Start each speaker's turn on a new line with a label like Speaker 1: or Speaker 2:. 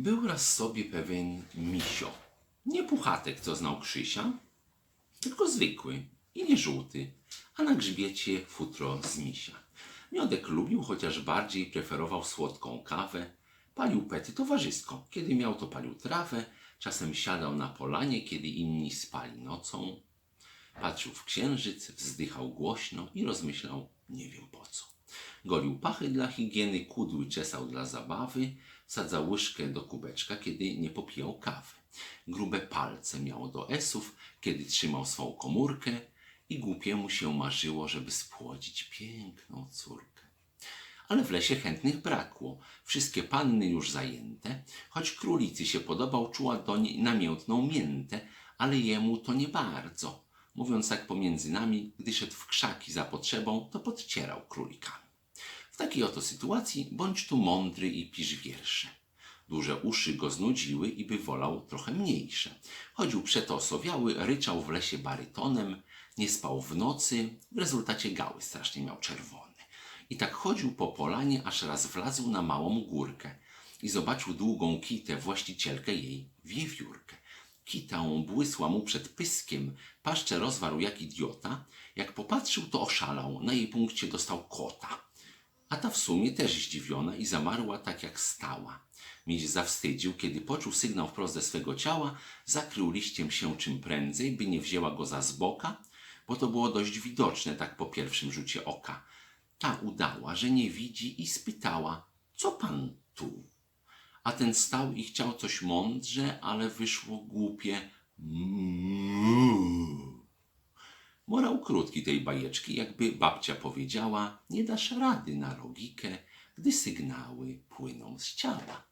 Speaker 1: Był raz sobie pewien misio. Nie puchatek, co znał Krzysia, tylko zwykły i nie żółty, a na grzbiecie futro z misia. Miodek lubił, chociaż bardziej preferował słodką kawę. Palił pety towarzysko. Kiedy miał, to palił trawę. Czasem siadał na polanie, kiedy inni spali nocą. Patrzył w księżyc, wzdychał głośno i rozmyślał nie wiem po co. Golił pachy dla higieny, kudły czesał dla zabawy, sadzał łyżkę do kubeczka, kiedy nie popijał kawy. Grube palce miał do esów, kiedy trzymał swą komórkę i głupiemu się marzyło, żeby spłodzić piękną córkę. Ale w lesie chętnych brakło. Wszystkie panny już zajęte, choć królicy się podobał, czuła doń namiętną miętę, ale jemu to nie bardzo. Mówiąc tak pomiędzy nami, gdy szedł w krzaki za potrzebą, to podcierał królikami. Takiej oto sytuacji bądź tu mądry i pisz wiersze. Duże uszy go znudziły i by wolał trochę mniejsze. Chodził przeto osowiały, ryczał w lesie barytonem, nie spał w nocy, w rezultacie gały strasznie miał czerwone. I tak chodził po polanie, aż raz wlazł na małą górkę i zobaczył długą kitę, właścicielkę jej wiewiórkę. Kita błysła mu przed pyskiem, paszczę rozwarł jak idiota. Jak popatrzył, to oszalał, na jej punkcie dostał kota. A ta w sumie też zdziwiona i zamarła tak jak stała. Miś zawstydził, kiedy poczuł sygnał wprost ze swego ciała, zakrył liściem się czym prędzej, by nie wzięła go za z boka, bo to było dość widoczne tak po pierwszym rzucie oka. Ta udała, że nie widzi i spytała, co pan tu? A ten stał i chciał coś mądrze, ale wyszło głupie mu. Krótki tej bajeczki, jakby babcia powiedziała, nie dasz rady na logikę, gdy sygnały płyną z ciała.